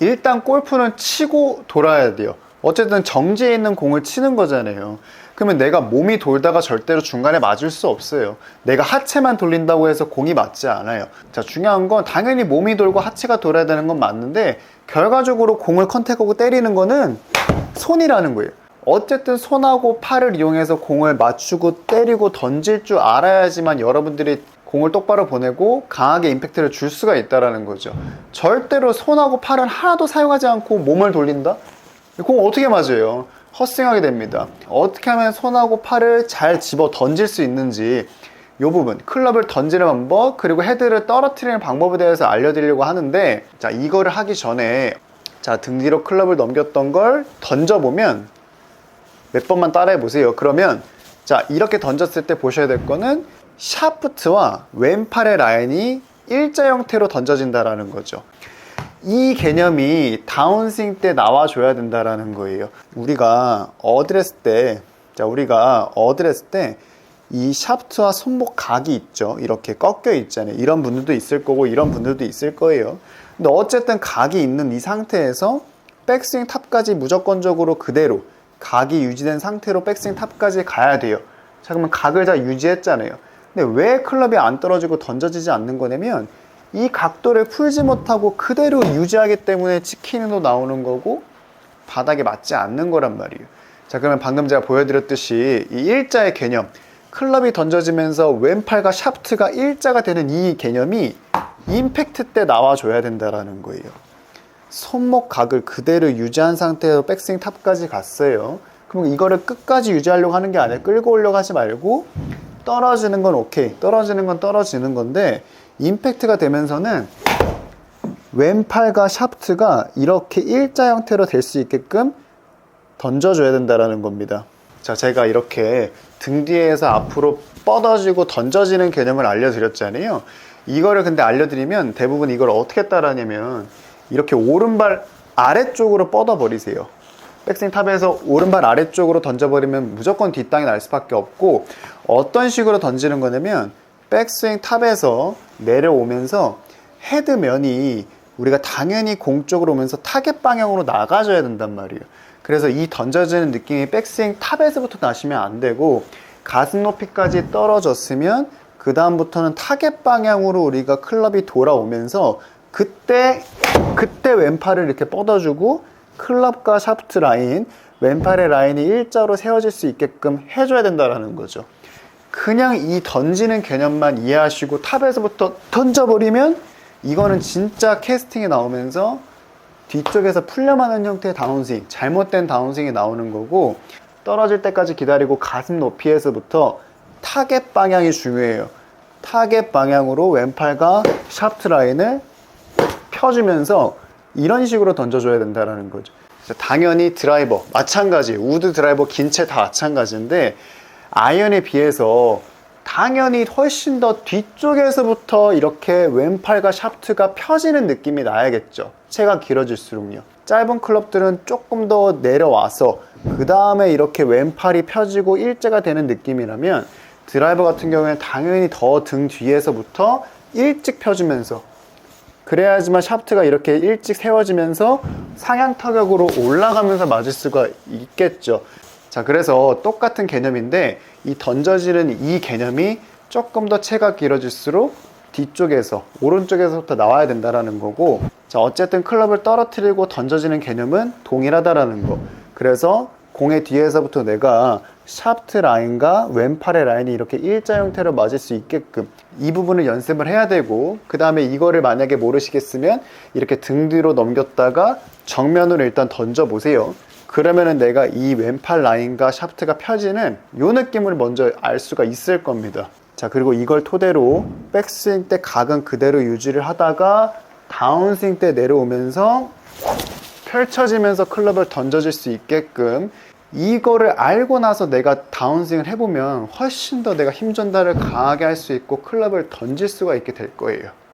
일단 골프는 치고 돌아야 돼요. 어쨌든 정지해 있는 공을 치는 거잖아요. 그러면 내가 몸이 돌다가 절대로 중간에 맞을 수 없어요. 내가 하체만 돌린다고 해서 공이 맞지 않아요. 자, 중요한 건 당연히 몸이 돌고 하체가 돌아야 되는 건 맞는데 결과적으로 공을 컨택하고 때리는 거는 손이라는 거예요. 어쨌든 손하고 팔을 이용해서 공을 맞추고 때리고 던질 줄 알아야지만 여러분들이 공을 똑바로 보내고 강하게 임팩트를 줄 수가 있다라는 거죠. 절대로 손하고 팔은 하나도 사용하지 않고 몸을 돌린다? 공 어떻게 맞아요? 헛스윙하게 됩니다. 어떻게 하면 손하고 팔을 잘 집어 던질 수 있는지 이 부분 클럽을 던지는 방법 그리고 헤드를 떨어뜨리는 방법에 대해서 알려드리려고 하는데 자 이거를 하기 전에 자 등 뒤로 클럽을 넘겼던 걸 던져보면 몇 번만 따라해 보세요. 그러면 자 이렇게 던졌을 때 보셔야 될 거는 샤프트와 왼팔의 라인이 일자 형태로 던져진다라는 거죠. 이 개념이 다운스윙 때 나와줘야 된다라는 거예요. 우리가 어드레스 때, 자, 우리가 어드레스 때 이 샤프트와 손목 각이 있죠. 이렇게 꺾여 있잖아요. 이런 분들도 있을 거고, 이런 분들도 있을 거예요. 근데 어쨌든 각이 있는 이 상태에서 백스윙 탑까지 무조건적으로 그대로 각이 유지된 상태로 백스윙 탑까지 가야 돼요. 자, 그러면 각을 다 유지했잖아요. 근데 왜 클럽이 안 떨어지고 던져지지 않는 거냐면 이 각도를 풀지 못하고 그대로 유지하기 때문에 치킨으로 나오는 거고 바닥에 맞지 않는 거란 말이에요. 자, 그러면 방금 제가 보여드렸듯이 이 일자의 개념, 클럽이 던져지면서 왼팔과 샤프트가 일자가 되는 이 개념이 임팩트 때 나와줘야 된다라는 거예요. 손목 각을 그대로 유지한 상태에서 백스윙 탑까지 갔어요. 그럼 이거를 끝까지 유지하려고 하는 게 아니라 끌고 오려고 하지 말고 떨어지는 건 오케이. 떨어지는 건 떨어지는 건데 임팩트가 되면서는 왼팔과 샤프트가 이렇게 일자 형태로 될 수 있게끔 던져줘야 된다라는 겁니다. 자, 제가 이렇게 등 뒤에서 앞으로 뻗어지고 던져지는 개념을 알려드렸잖아요. 이거를 근데 알려드리면 대부분 이걸 어떻게 따라하냐면 이렇게 오른발 아래쪽으로 뻗어버리세요. 백스윙 탑에서 오른발 아래쪽으로 던져버리면 무조건 뒷땅이 날 수밖에 없고 어떤 식으로 던지는 거냐면 백스윙 탑에서 내려오면서 헤드면이 우리가 당연히 공 쪽으로 오면서 타겟 방향으로 나가줘야 된단 말이에요. 그래서 이 던져지는 느낌이 백스윙 탑에서부터 나시면 안 되고 가슴 높이까지 떨어졌으면 그 다음부터는 타겟 방향으로 우리가 클럽이 돌아오면서 그때 그때 왼팔을 이렇게 뻗어주고 클럽과 샤프트 라인 왼팔의 라인이 일자로 세워질 수 있게끔 해줘야 된다라는 거죠. 그냥 이 던지는 개념만 이해하시고 탑에서부터 던져버리면 이거는 진짜 캐스팅에 나오면서 뒤쪽에서 풀려가는 형태의 다운스윙, 잘못된 다운스윙이 나오는 거고 떨어질 때까지 기다리고 가슴 높이에서부터 타겟 방향이 중요해요. 타겟 방향으로 왼팔과 샤프트 라인을 펴주면서 이런 식으로 던져줘야 된다는 거죠. 당연히 드라이버, 마찬가지, 우드 드라이버 긴 채 다 마찬가지인데 아이언에 비해서 당연히 훨씬 더 뒤쪽에서부터 이렇게 왼팔과 샤프트가 펴지는 느낌이 나야겠죠. 채가 길어질수록요. 짧은 클럽들은 조금 더 내려와서 그 다음에 이렇게 왼팔이 펴지고 일자가 되는 느낌이라면 드라이버 같은 경우에는 당연히 더 등 뒤에서부터 일찍 펴주면서 그래야지만 샤프트가 이렇게 일찍 세워지면서 상향 타격으로 올라가면서 맞을 수가 있겠죠. 자, 그래서 똑같은 개념인데 이 던져지는 이 개념이 조금 더 채가 길어질수록 뒤쪽에서 오른쪽에서부터 나와야 된다라는 거고 자 어쨌든 클럽을 떨어뜨리고 던져지는 개념은 동일하다라는 거 그래서 공의 뒤에서부터 내가 샤프트 라인과 왼팔의 라인이 이렇게 일자 형태로 맞을 수 있게끔 이 부분을 연습을 해야 되고 그 다음에 이거를 만약에 모르시겠으면 이렇게 등 뒤로 넘겼다가 정면으로 일단 던져 보세요. 그러면은 내가 이 왼팔 라인과 샤프트가 펴지는 요 느낌을 먼저 알 수가 있을 겁니다. 자 그리고 이걸 토대로 백스윙 때 각은 그대로 유지를 하다가 다운스윙 때 내려오면서 펼쳐지면서 클럽을 던져질 수 있게끔 이거를 알고 나서 내가 다운스윙을 해보면 훨씬 더 내가 힘 전달을 강하게 할 수 있고 클럽을 던질 수가 있게 될 거예요